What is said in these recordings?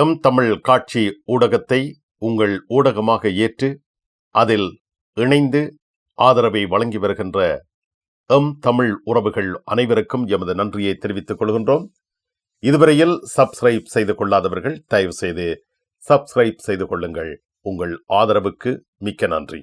M Tamil காட்சி ஊடகத்தை உங்கள் ஊடகமாக ஏற்று அதில் இணைந்து ஆதரவை வழங்கி வருகின்ற எம் தமிழ் உறவுகள் அனைவருக்கும் எமது நன்றியை தெரிவித்துக் கொள்கின்றோம். இதுவரையில் சப்ஸ்கிரைப் செய்து கொள்ளாதவர்கள் தயவு செய்து சப்ஸ்கிரைப் செய்து கொள்ளுங்கள். உங்கள் ஆதரவுக்கு மிக்க நன்றி.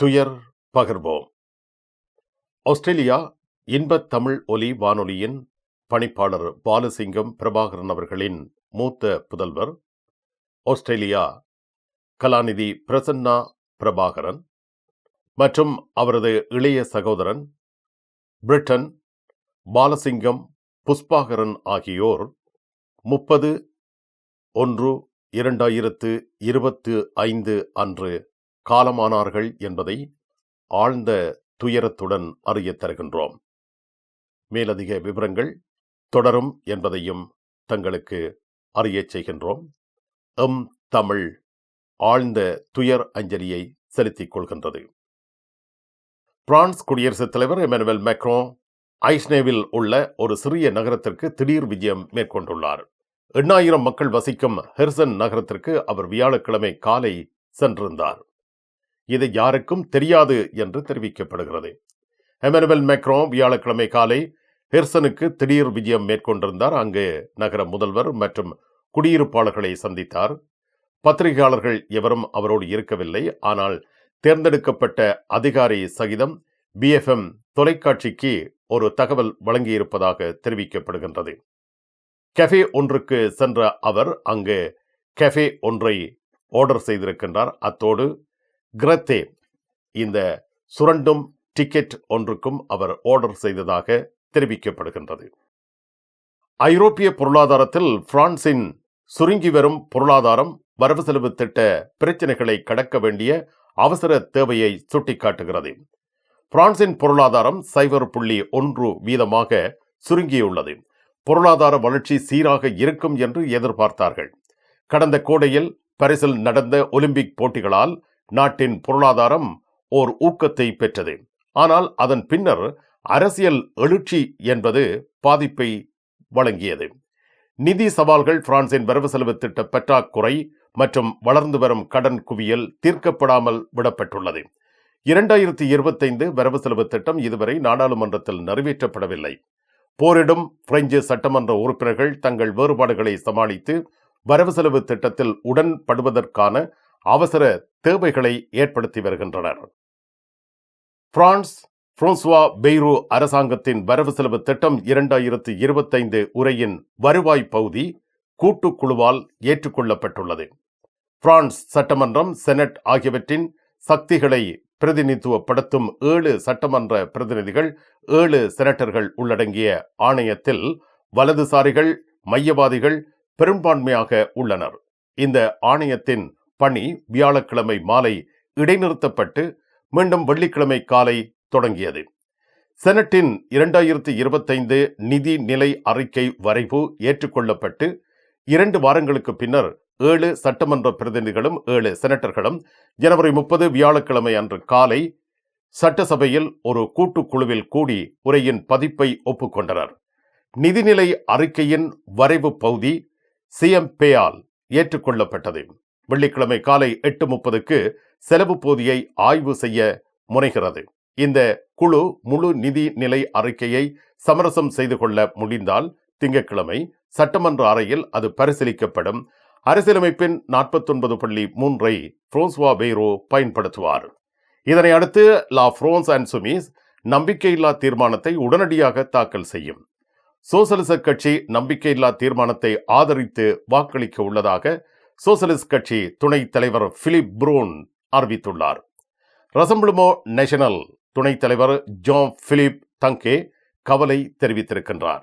துயர் பகிர்வோம். ஆஸ்திரேலியா இன்பத் தமிழ் ஒலி வானொலியின் பணிப்பாளர் பாலசிங்கம் பிரபாகரன் அவர்களின் மூத்த புதல்வர் ஆஸ்திரேலியா கலாநிதி பிரசன்னா பிரபாகரன் மற்றும் அவரது இளைய சகோதரன் பிரிட்டன் பாலசிங்கம் புஷ்பாகரன் ஆகியோர் முப்பது ஒன்று இரண்டாயிரத்து இருபத்து ஐந்து அன்று காலமானார்கள் என்பதை ஆழ்ந்த துயரத்துடன் அறிய தருகின்றோம். மேலதிக விவரங்கள் தொடரும் என்பதையும் தங்களுக்கு அறியச் செய்கின்றோம். எம் தமிழ் ஆழ்ந்த துயர் அஞ்சலியை செலுத்திக் கொள்கின்றது. பிரான்ஸ் குடியரசுத் தலைவர் எமனுவல் மேக்ரோ ஐஸ்னேவில் உள்ள ஒரு சிறிய நகரத்திற்கு திடீர் விஜயம் மேற்கொண்டுள்ளார். எண்ணாயிரம் மக்கள் வசிக்கும் ஹெர்சன் நகரத்திற்கு அவர் வியாழக்கிழமை காலை சென்றிருந்தார். இது யாருக்கும் தெரியாது என்று தெரிவிக்கப்படுகிறது. எமனுவல் மெக்ரோ வியாழக்கிழமை காலை ஹெர்சனுக்கு திடீர் விஜயம் மேற்கொண்டிருந்தார். அங்கு நகர முதல்வர் மற்றும் குடியிருப்பாளர்களை சந்தித்தார். பத்திரிகையாளர்கள் எவரும் அவரோடு இருக்கவில்லை. ஆனால் தேர்ந்தெடுக்கப்பட்ட அதிகாரி சகிதம் பிஎஃப்எம் தொலைக்காட்சிக்கு ஒரு தகவல் வழங்கியிருப்பதாக தெரிவிக்கப்படுகின்றது. கெஃபே ஒன்றுக்கு சென்ற அவர் அங்கு கெஃபே ஒன்றை ஆர்டர் செய்திருக்கின்றார். அத்தோடு கிரத்தே. இந்த சுரண்டும் டிக்கெட் ஒன்றுக்கும் அவர் ஆர்டர் செய்ததாக தெரிவிக்கப்படுகின்றது. ஐரோப்பிய பொருளாதாரத்தில் பிரான்சின் சுருங்கி வரும் பொருளாதாரம் வரவு செலவு திட்ட பிரச்சனைகளை கடக்க வேண்டிய அவசர தேவையை சுட்டிக்காட்டுகிறது. பிரான்சின் பொருளாதாரம் சைபர் புள்ளி ஒன்று வீதமாக சுருங்கியுள்ளது. பொருளாதார வளர்ச்சி சீராக இருக்கும் என்று எதிர்பார்த்தார்கள். கடந்த கோடையில் பரிசில் நடந்த ஒலிம்பிக் போட்டிகளால் நாட்டின் பொருளாதாரம் ஓர் ஊக்கத்தை பெற்றது. ஆனால் அதன் பின்னர் அரசியல் எழுச்சி என்பது பாதிப்பை வழங்கியது. நிதி சவால்கள் பிரான்சின் வரவு செலவு திட்ட பற்றாக்குறை மற்றும் வளர்ந்து வரும் கடன் குவியல் தீர்க்கப்படாமல் விடப்பட்டுள்ளது. இரண்டாயிரத்தி இருபத்தைந்து வரவு செலவு திட்டம் இதுவரை நாடாளுமன்றத்தில் நிறைவேற்றப்படவில்லை. போரிடும் பிரெஞ்சு சட்டமன்ற உறுப்பினர்கள் தங்கள் வேறுபாடுகளை சமாளித்து வரவு செலவு திட்டத்தில் உடன்படுவதற்கான அவசர தேவைகளை ஏற்படுத்தி வருகின்றனர். பிரான்ஸ் புரோன்சுவா பெய்ரோ அரசாங்கத்தின் வரவு செலவு திட்டம் இரண்டாயிரத்து இருபத்தைந்து உரையின் வருவாய் பகுதி கூட்டுக்குழுவால் ஏற்றுக்கொள்ளப்பட்டுள்ளது. பிரான்ஸ் சட்டமன்றம் செனட் ஆகியவற்றின் சக்திகளை பிரதிநிதித்துவப்படுத்தும் ஏழு சட்டமன்ற பிரதிநிதிகள் ஏழு செனட்டர்கள் உள்ளடங்கிய ஆணையத்தில் வலதுசாரிகள் மையவாதிகள் பெரும்பான்மையாக உள்ளனர். இந்த ஆணையத்தின் பணி வியாழக்கிழமை மாலை இடைநிறுத்தப்பட்டு மீண்டும் வெள்ளிக்கிழமை காலை தொடங்கியது. செனட்டின் இரண்டாயிரத்தி இருபத்தைந்து நிதி நிலை அறிக்கை வரைவு ஏற்றுக்கொள்ளப்பட்டு இரண்டு வாரங்களுக்கு பின்னர் ஏழு சட்டமன்ற பிரதிநிதிகளும் ஏழு செனட்டர்களும் ஜனவரி முப்பது வியாழக்கிழமை அன்று காலை சட்டசபையில் ஒரு கூட்டுக்குழுவில் கூடி உரையின் பதிப்பை ஒப்புக்கொண்டனர். நிதிநிலை அறிக்கையின் வரைவு பகுதி சிஎம்பேயால் ஏற்றுக்கொள்ளப்பட்டது. வெள்ளிக்கிழமை காலை எட்டு முப்பதுக்கு செலவு போதியை ஆய்வு செய்ய முனைகிறது. இந்த குழு முழு நிதி நிலை அறிக்கையை சமரசம் செய்து கொள்ள முடிந்தால் திங்கட்கிழமை சட்டமன்ற அறையில் அது பரிசீலிக்கப்படும். அரசியலமைப்பின் நாற்பத்தொன்பது புள்ளி மூன்றை புரோன்ஸ்வா பெய்ரோ பயன்படுத்துவார். இதனை அடுத்து லா பிரான்ஸ் அண்ட் சுமிஸ் நம்பிக்கையில்லா தீர்மானத்தை உடனடியாக தாக்கல் செய்யும். சோசலிச கட்சி நம்பிக்கையில்லா தீர்மானத்தை ஆதரித்து வாக்களிக்க உள்ளதாக சோசலிஸ்ட் கட்சி துணைத் தலைவர் பிலிப் ப்ரூன் அறிவித்துள்ளார். ரசம்பிளுமோ நேஷனல் துணைத் தலைவர் ஜான் பிலிப் தங்கே கவலை தெரிவித்திருக்கின்றார்.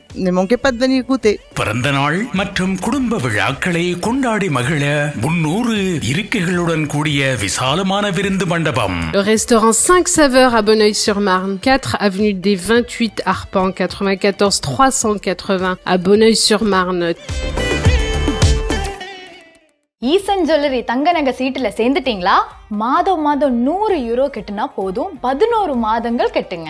Venir goûter. பிறந்த நாள் மற்றும் குடும்ப விழாக்களை கொண்டாடி மகிழ முன்னூறு இருக்கைகளுடன் கூடிய விசாலமான விருந்து மண்டபம் Le restaurant 5 saveurs à Bonneuil-sur-Marne, 4 avenue des 28 Arpents, 94 380 à Bonneuil-sur-Marne. Eesan jewellery தங்க நகை சீட்டுல சேர்ந்துட்டீங்களா மாதம் மாதம் நூறு யூரோ கட்டுனா போதும் பதினோரு மாதங்கள் கட்டுங்க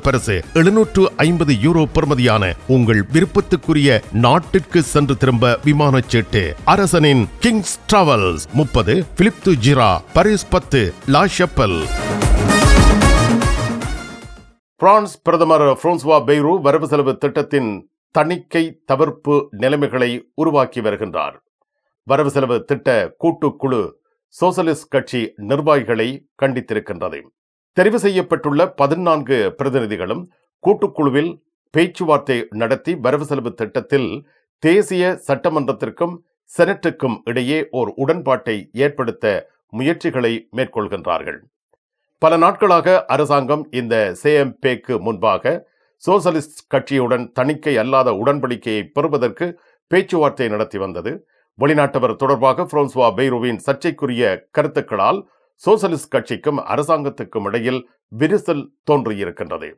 பரிசு எழுநூற்று ஐம்பது யூரோ பெறுமதியான உங்கள் விருப்பத்துக்குரிய நாட்டிற்கு சென்று திரும்ப விமான சீட்டு. அரசனின் கிங்ஸ் டிராவல்ஸ் முப்பது பிலிப் து ஜிரா பரிஸ் பத்து லா ஷப்பல் பிரான்ஸ் பிரதமர் பிரான்சுவா பெய்ரூ வரவு செலவு திட்டத்தின் தணிக்கை தவிர்ப்பு நிலைமைகளை உருவாக்கி வருகின்றார். வரவு செலவு திட்ட கூட்டுக்குழு சோசலிஸ்ட் கட்சி நிர்வாகிகளை கண்டித்திருக்கின்றது. தெரிவு செய்யப்பட்டுள்ள பதினான்கு பிரதிநிதிகளும் கூட்டுக்குழுவில் பேச்சுவார்த்தை நடத்தி வரவு செலவு திட்டத்தில் தேசிய சட்டமன்றத்திற்கும் செனட்டுக்கும் இடையே ஓர் உடன்பாட்டை ஏற்படுத்த முயற்சிகளை மேற்கொள்கின்றார்கள். பல நாட்களாக அரசாங்கம் இந்த சேஎம்பேக்கு முன்பாக சோசலிஸ்ட் கட்சியுடன் தணிக்கை அல்லாத உடன்படிக்கையை பெறுவதற்கு பேச்சுவார்த்தை நடத்தி வந்தது. வெளிநாட்டவர் தொடர்பாக பிரான்சுவா பெய்ரோவின் சர்ச்சைக்குரிய கருத்துக்களால் சோசலிஸ்ட் கட்சிக்கும் அரசாங்கத்துக்கும் இடையில் விரிசல் தோன்றியிருக்கின்றது.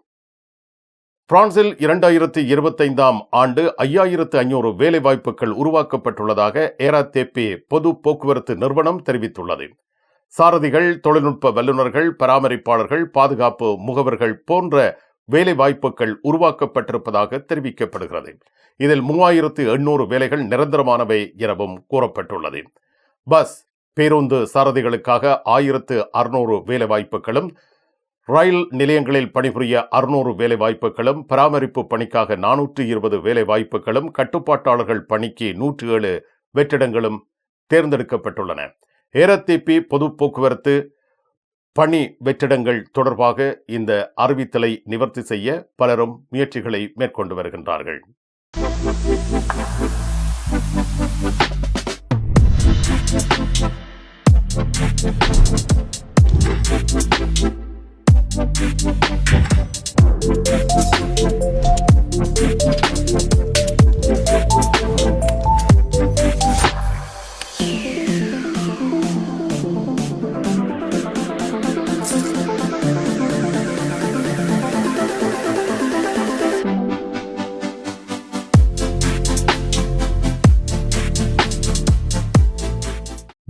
பிரான்சில் இரண்டாயிரத்தி இருபத்தைந்தாம் ஆண்டு ஐயாயிரத்து ஐநூறு வேலைவாய்ப்புகள் உருவாக்கப்பட்டுள்ளதாக ஏராத்தேபி பொது போக்குவரத்து நிறுவனம் தெரிவித்துள்ளது. சாரதிகள் தொழில்நுட்ப வல்லுநர்கள் பராமரிப்பாளர்கள் பாதுகாப்பு முகவர்கள் போன்ற வேலைவாய்ப்புகள் உருவாக்கப்பட்டிருப்பதாக தெரிவிக்கப்படுகிறது. இதில் மூவாயிரத்து எண்ணூறு வேலைகள் நிரந்தரமானவை எனவும் கூறப்பட்டுள்ளது. பஸ் பேருந்து சாரதிகளுக்காக ஆயிரத்து அறுநூறு வேலைவாய்ப்புகளும் ரயில் நிலையங்களில் பணிபுரிய அறுநூறு வேலைவாய்ப்புகளும் பராமரிப்பு பணிக்காக நானூற்று இருபது வேலைவாய்ப்புகளும் கட்டுப்பாட்டாளர்கள் பணிக்கு நூற்று ஏழு வெற்றிடங்களும் தேர்ந்தெடுக்கப்பட்டுள்ளன. ஏரத்திபி பொது போக்குவரத்து பணி வெற்றிடங்கள் தொடர்பாக இந்த அறிவித்தலை நிவர்த்தி செய்ய பலரும் முயற்சிகளை மேற்கொண்டு வருகின்றார்கள்.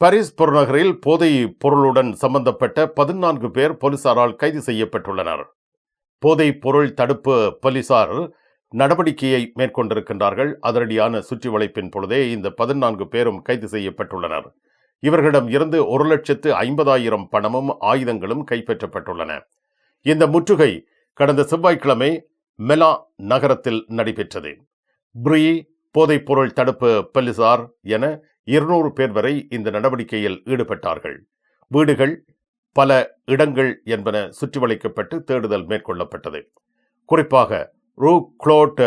பாரிஸ் புறநகரில் போதை பொருளுடன் சம்பந்தப்பட்ட பதினான்கு பேர் போலீசாரால் கைது செய்யப்பட்டுள்ளனர். போதைப் பொருள் தடுப்பு போலீசார் நடவடிக்கையை மேற்கொண்டிருக்கின்றார்கள். அதிரடியான சுற்றி வளைப்பின் பொழுதே இந்த பதினான்கு பேரும் கைது செய்யப்பட்டுள்ளனர். இவர்களிடம் இருந்து ஒரு லட்சத்து ஐம்பதாயிரம் பணமும் ஆயுதங்களும் கைப்பற்றப்பட்டுள்ளன. இந்த முற்றுகை கடந்த செவ்வாய்க்கிழமை மெலா நகரத்தில் நடைபெற்றது. ப்ரீ போதைப்பொருள் தடுப்பு போலீசார் என இருநூறு பேர் வரை இந்த நடவடிக்கையில் ஈடுபட்டார்கள். வீடுகள் பல இடங்கள் என்பன சுற்றி வளைக்கப்பட்டு தேடுதல் மேற்கொள்ளப்பட்டது. குறிப்பாக ரூ. குளோட்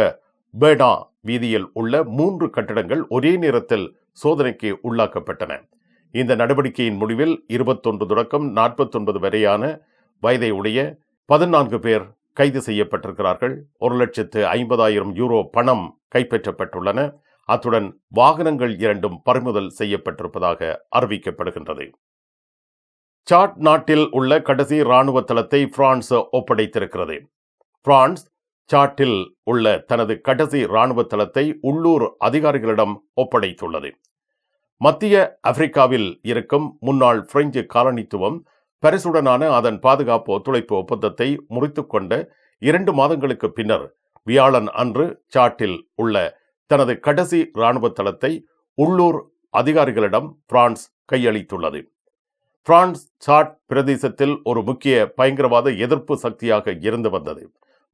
பேடா வீதியில் உள்ள மூன்று கட்டடங்கள் ஒரே நேரத்தில் சோதனைக்கு உள்ளாக்கப்பட்டன. இந்த நடவடிக்கையின் முடிவில் இருபத்தொன்று தொடக்கம் நாற்பத்தொன்பது வரையான வயதை உடைய பதினான்கு பேர் கைது செய்யப்பட்டிருக்கிறார்கள். ஒரு லட்சத்து ஐம்பதாயிரம் யூரோ பணம் கைப்பற்றப்பட்டுள்ளன. அத்துடன் வாகனங்கள் இரண்டும் பறிமுதல் செய்யப்பட்டிருப்பதாக அறிவிக்கப்படுகின்றது. சாட் நாட்டில் உள்ள கடைசி இராணுவ தளத்தை பிரான்ஸ் ஒப்படைத்திருக்கிறது. பிரான்ஸ் சாட்டில் உள்ள தனது கடைசி இராணுவ தளத்தை உள்ளூர் அதிகாரிகளிடம் ஒப்படைத்துள்ளது. மத்திய ஆப்பிரிக்காவில் இருக்கும் முன்னாள் பிரெஞ்சு காலனித்துவம் பரிசுடனான அதன் பாதுகாப்பு ஒத்துழைப்பு ஒப்பந்தத்தை முறித்துக்கொண்ட இரண்டு மாதங்களுக்கு பின்னர் வியாழன் அன்று சாட்டில் உள்ள தனது கடைசி இராணுவ தளத்தை உள்ளூர் அதிகாரிகளிடம் பிரான்ஸ் கையளித்துள்ளது. பிரான்ஸ் சாட் பிரதேசத்தில் ஒரு முக்கிய பயங்கரவாத எதிர்ப்பு சக்தியாக இருந்து வந்தது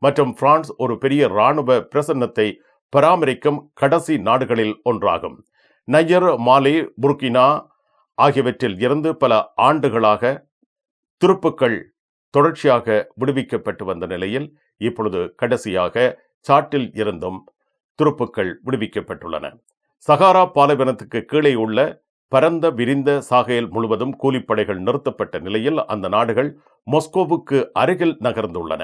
மற்றும் பிரான்ஸ் ஒரு பெரிய இராணுவ பிரசன்னத்தை பராமரிக்கும் கடைசி நாடுகளில் ஒன்றாகும். நையர் மாலி புர்கினா ஆகியவற்றில் இருந்து பல ஆண்டுகளாக துருப்புக்கள் தொடர்ச்சியாக விடுவிக்கப்பட்டு வந்த நிலையில் இப்பொழுது கடைசியாக சாட்டில் இருந்தும் துருப்புக்கள் விடுவிக்கப்பட்டுள்ளன. சகாரா பாலைவனத்துக்கு கீழே உள்ள பரந்த விரிந்த சாகையில் முழுவதும் கூலிப்படைகள் நிறுத்தப்பட்ட நிலையில் அந்த நாடுகள் மொஸ்கோவுக்கு அருகில் நகர்ந்துள்ளன.